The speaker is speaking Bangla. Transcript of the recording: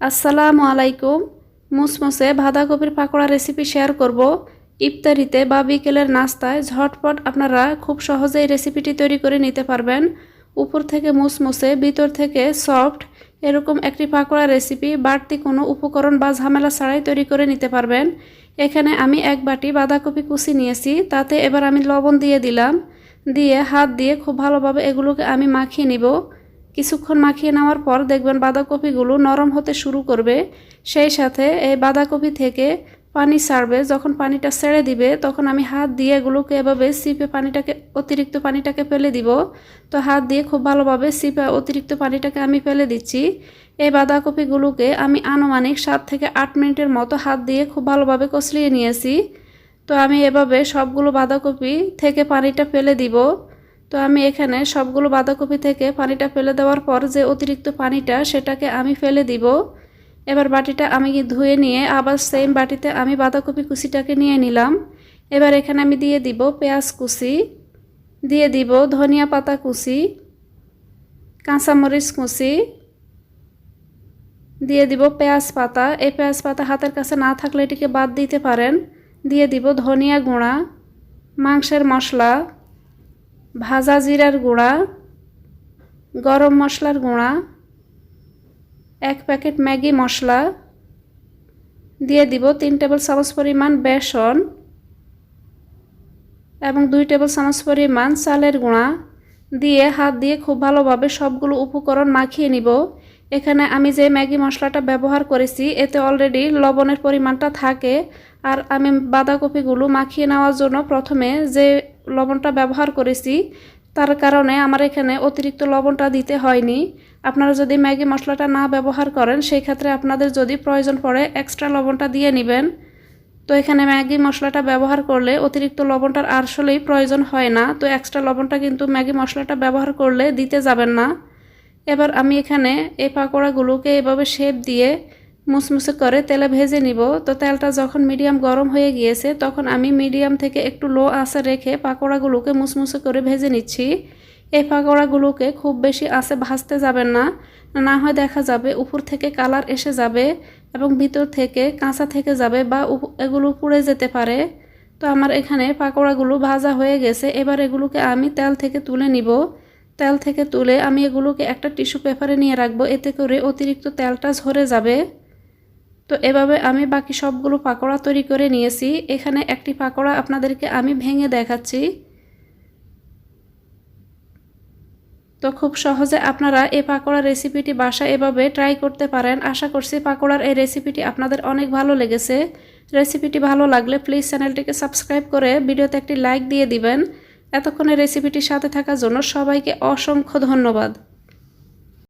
আসসালামু আলাইকুম। মুসমুসে বাঁধাকপির পাকোড়া রেসিপি শেয়ার করব। ইফতারিতে বা বিকেলের নাস্তায় ঝটপট আপনারা খুব সহজেই রেসিপিটি তৈরি করে নিতে পারবেন। উপর থেকে মুসমুসে, ভিতর থেকে সফট, এরকম একটি পাকোড়া রেসিপি বাড়তি কোনো উপকরণ বা ঝামেলা ছাড়াই তৈরি করে নিতে পারবেন। এখানে আমি এক বাটি বাঁধাকপি কুচি নিয়েছি, তাতে এবার আমি লবণ দিয়ে দিলাম। দিয়ে হাত দিয়ে খুব ভালোভাবে এগুলোকে আমি মাখিয়ে নিব। কিছুক্ষণ মাখিয়ে নেওয়ার পর দেখবেন বাঁধাকপিগুলো নরম হতে শুরু করবে। সেই সাথে এই বাঁধাকপি থেকে পানি ছাড়বে। যখন পানিটা ছেড়ে দিবে, তখন আমি হাত দিয়ে এগুলোকে এভাবে সিপে পানিটাকে, অতিরিক্ত পানিটাকে ফেলে দিব। তো হাত দিয়ে খুব ভালোভাবে সিপে অতিরিক্ত পানিটাকে আমি ফেলে দিচ্ছি। এই বাঁধাকপিগুলোকে আমি আনুমানিক সাত থেকে আট মিনিটের মতো হাত দিয়ে খুব ভালোভাবে কচলিয়ে নিয়েছি। তো আমি এভাবে সবগুলো বাঁধাকপি থেকে পানিটা ফেলে দিব। তো আমি এখানে সবগুলো বাঁধাকপি থেকে পানিটা ফেলে দেওয়ার পর যে অতিরিক্ত পানিটা, সেটাকে আমি ফেলে দিব। এবার বাটিটা আমি ধুয়ে নিয়ে আবার সেম বাটিতে আমি বাঁধাকপি কুচিটাকে নিয়ে নিলাম। এবার এখানে আমি দিয়ে দিব পেঁয়াজ কুচি, দিয়ে দিব ধনিয়া পাতা কুচি, কাঁচামরিচ কুচি, দিয়ে দিব পেঁয়াজ পাতা। এই পেঁয়াজ পাতা হাতের কাছে না থাকলে এটিকে বাদ দিতে পারেন। দিয়ে দিব ধনিয়া গুঁড়া, মাংসের মশলা ভাজা জিরার গুঁড়া, গরম মশলার গুঁড়া, এক প্যাকেট ম্যাগি মশলা, দিয়ে দিব তিন টেবিল চামচ পরিমাণ বেসন এবং দুই টেবিল চামচ পরিমাণ চালের গুঁড়া। দিয়ে হাত দিয়ে খুব ভালোভাবে সবগুলো উপকরণ মাখিয়ে নিব। এখানে আমি যে ম্যাগি মশলাটা ব্যবহার করেছি, এতে অলরেডি লবণের পরিমাণটা থাকে। আর আমি বাঁধাকপিগুলো মাখিয়ে নেওয়ার জন্য প্রথমে যে লবণটা ব্যবহার করেছি, তার কারণে আমার এখানে অতিরিক্ত লবণটা দিতে হয়নি। আপনারা যদি ম্যাগি মশলাটা না ব্যবহার করেন সেই ক্ষেত্রে আপনাদের যদি প্রয়োজন পড়ে এক্সট্রা লবণটা দিয়ে নেবেন। তো এখানে ম্যাগি মশলাটা ব্যবহার করলে অতিরিক্ত লবণটার আসলেই প্রয়োজন হয় না। তো এক্সট্রা লবণটা কিন্তু ম্যাগি মশলাটা ব্যবহার করলে দিতে যাবেন না। এবার আমি এখানে এই পাকোড়াগুলোকে এভাবে শেপ দিয়ে মুসমুসে করে তেলে ভেজে নিব। তো তেলটা যখন মিডিয়াম গরম হয়ে গিয়েছে, তখন আমি মিডিয়াম থেকে একটু লো আঁচে রেখে পাকোড়াগুলোকে মুসমুসে করে ভেজে নিচ্ছি। এই পাকোড়াগুলোকে খুব বেশি আঁচে ভাজতে যাবেন না না হয় দেখা যাবে উপর থেকে কালার এসে যাবে এবং ভিতর থেকে কাঁচা থেকে যাবে বা এগুলো পুড়ে যেতে পারে। তো আমার এখানে পাকোড়াগুলো ভাজা হয়ে গেছে, এবার এগুলোকে আমি তেল থেকে তুলে নিব। তেল থেকে তুলে আমি এগুলোকে একটা টিস্যু পেপারে নিয়ে রাখব। এতে করে অতিরিক্ত তেলটা ঝরে যাবে। তো এভাবে আমি বাকি সবগুলো পাকোড়া তৈরি করে নিয়েছি। এখানে একটি পাকোড়া আপনাদেরকে আমি ভেঙে দেখাচ্ছি। তো খুব সহজে আপনারা এই পাকোড়া রেসিপিটি বাসায় এভাবে ট্রাই করতে পারেন। আশা করছি পাকোড়ার এই রেসিপিটি আপনাদের অনেক ভালো লেগেছে। রেসিপিটি ভালো লাগলে প্লিজ চ্যানেলটিকে সাবস্ক্রাইব করে ভিডিওতে একটি লাইক দিয়ে দিবেন। এতক্ষণে রেসিপিটির সাথে থাকার জন্য সবাইকে অসংখ্য ধন্যবাদ।